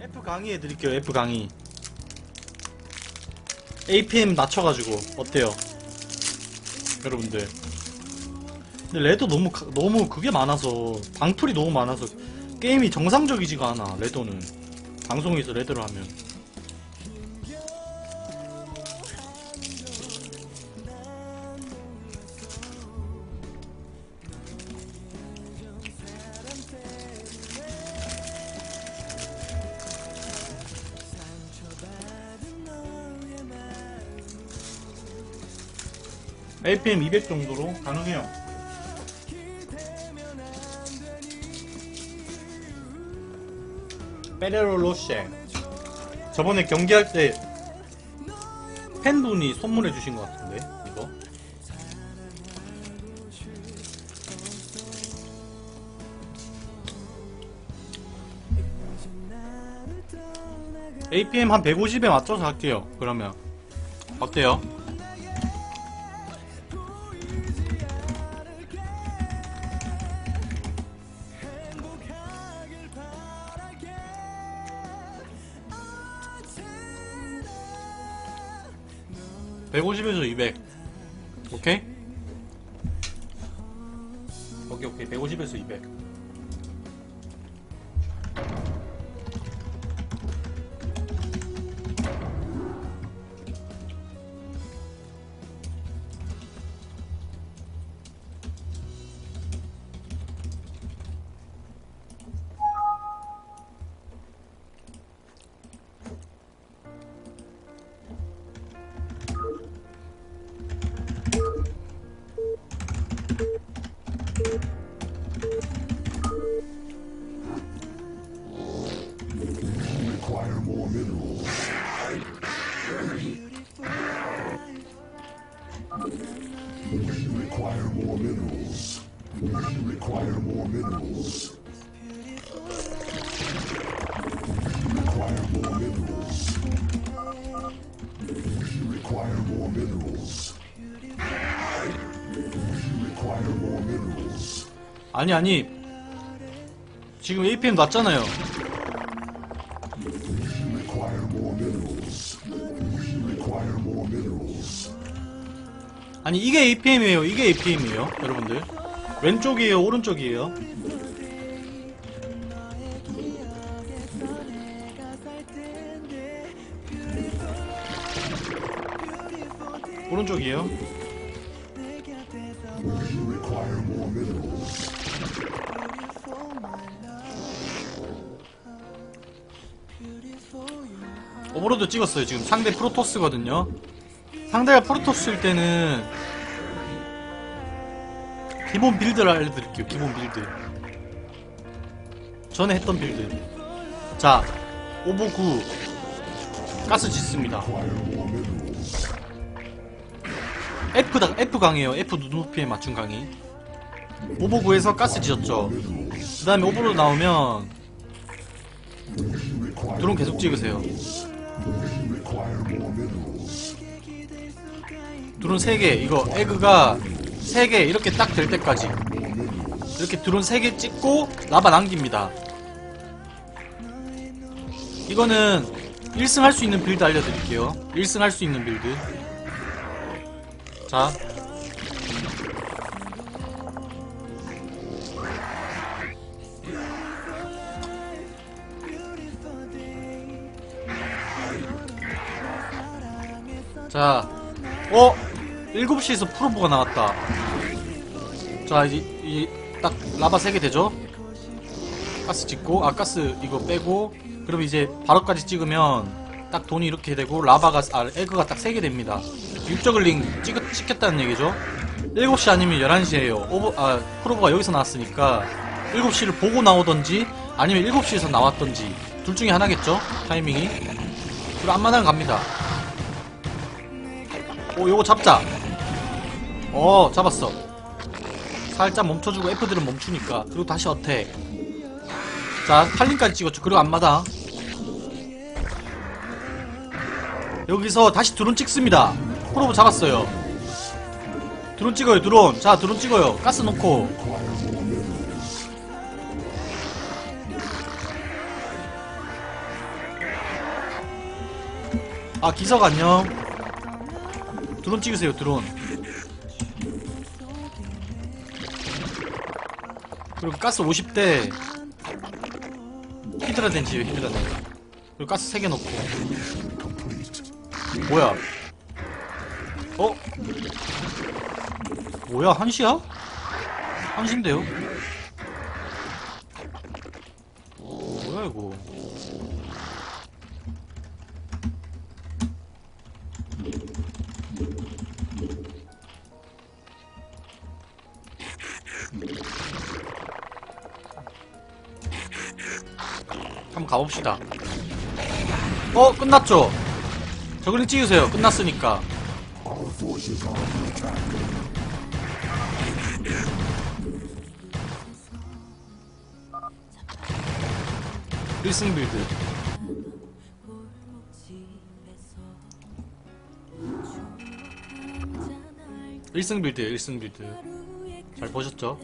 F 강의 해 드릴게요. F 강의. APM 낮춰가지고 어때요? 여러분들. 근데 레도 너무 가- 너무 그게 많아서 방풀이 너무 많아서 게임이 정상적이지가 않아. 레도는 방송에서 레드를 하면. APM 200 정도로 가능해요. 페레로 로쉐. 저번에 경기할 때 팬분이 선물해 주신 것 같은데 이거. APM 한 150에 맞춰서 할게요. 그러면 어때요? (150에서 200) 오케이? 오케이 오케이. (150에서 200) We require more minerals. We require more minerals. We require more minerals. 아니 아니 지금 APM 낮잖아요. 아니 이게 APM이에요 이게 APM이에요 여러분들 왼쪽이에요 오른쪽이에요 오른쪽이에요 오버로드 찍었어요. 지금 상대 프로토스거든요. 상대가 프로토스일 때는 기본 빌드를 알려드릴게요. 기본 빌드. 전에 했던 빌드. 자9 가스 짓습니다. Minerals. F다 F 강이에요. F 눈높이에 맞춘 강의. 오버 9에서 가스 지었죠. 그 다음에 오버로드 나오면 드론 계속 찍으세요. 드론 3개. 이거 에그가 3개 이렇게 딱 될 때까지. 이렇게 드론 3개 찍고 라바 남깁니다. 이거는 1승 할 수 있는 빌드 알려드릴게요. 1승 할 수 있는 빌드. 자 자, 어? 7시에서 프로브가 나왔다. 자, 이제, 이, 딱, 라바 3개 되죠? 가스 찍고, 아, 가스 이거 빼고, 그럼 이제, 바로까지 찍으면, 딱 돈이 이렇게 되고, 라바가, 아, 에그가 딱 3개 됩니다. 육저글링 찍, 찍혔다는 얘기죠? 7시 아니면 11시에요. 오버, 아, 프로브가 여기서 나왔으니까, 7시를 보고 나오던지, 아니면 7시에서 나왔던지, 둘 중에 하나겠죠? 타이밍이. 그리고 앞마당 갑니다. 오 요거 잡자. 어 잡았어. 살짝 멈춰주고 F들은 멈추니까 그리고 다시 어택. 자 8링까지 찍었죠. 그리고 앞마당. 여기서 다시 드론 찍습니다. 프로브 잡았어요. 드론 찍어요 드론. 자 드론 찍어요. 가스 놓고. 아 기석 안녕 드론 찍으세요 드론 그리고 가스 50대 히드라 덴지요 히드라 덴지 그리고 가스 3개 넣고 뭐야 어? 뭐야 한시야? 한시인데요? 뭐야 이거 가봅시다 어 끝났죠? 저글링 찍으세요 끝났으니까 Our forces are under attack. 1승 빌드 일승 빌드 1승 빌드 잘 보셨죠?